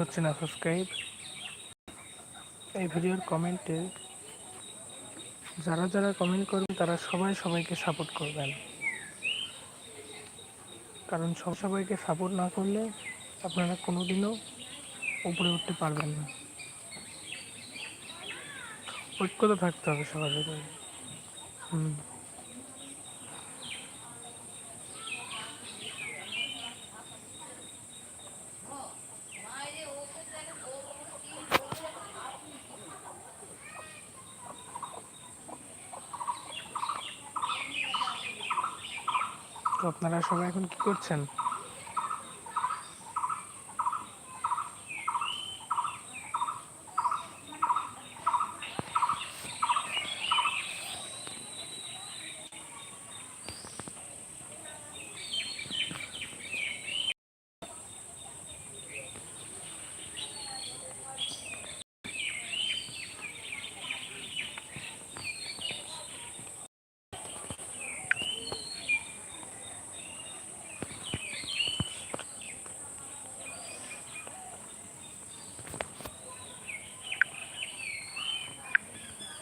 হচ্ছে না সাবস্ক্রাইব এই ভিডিওর কমেন্টে যারা যারা কমেন্ট করবেন, তারা সবাই সবাইকে সাপোর্ট করবেন। কারণ সব সবাইকে সাপোর্ট না করলে আপনারা কোনোদিনও উপরে উঠতে পারবেন না। ঐক্যতা থাকতে হবে সবার হুম। তো আপনারা সবাই এখন কি করছেন?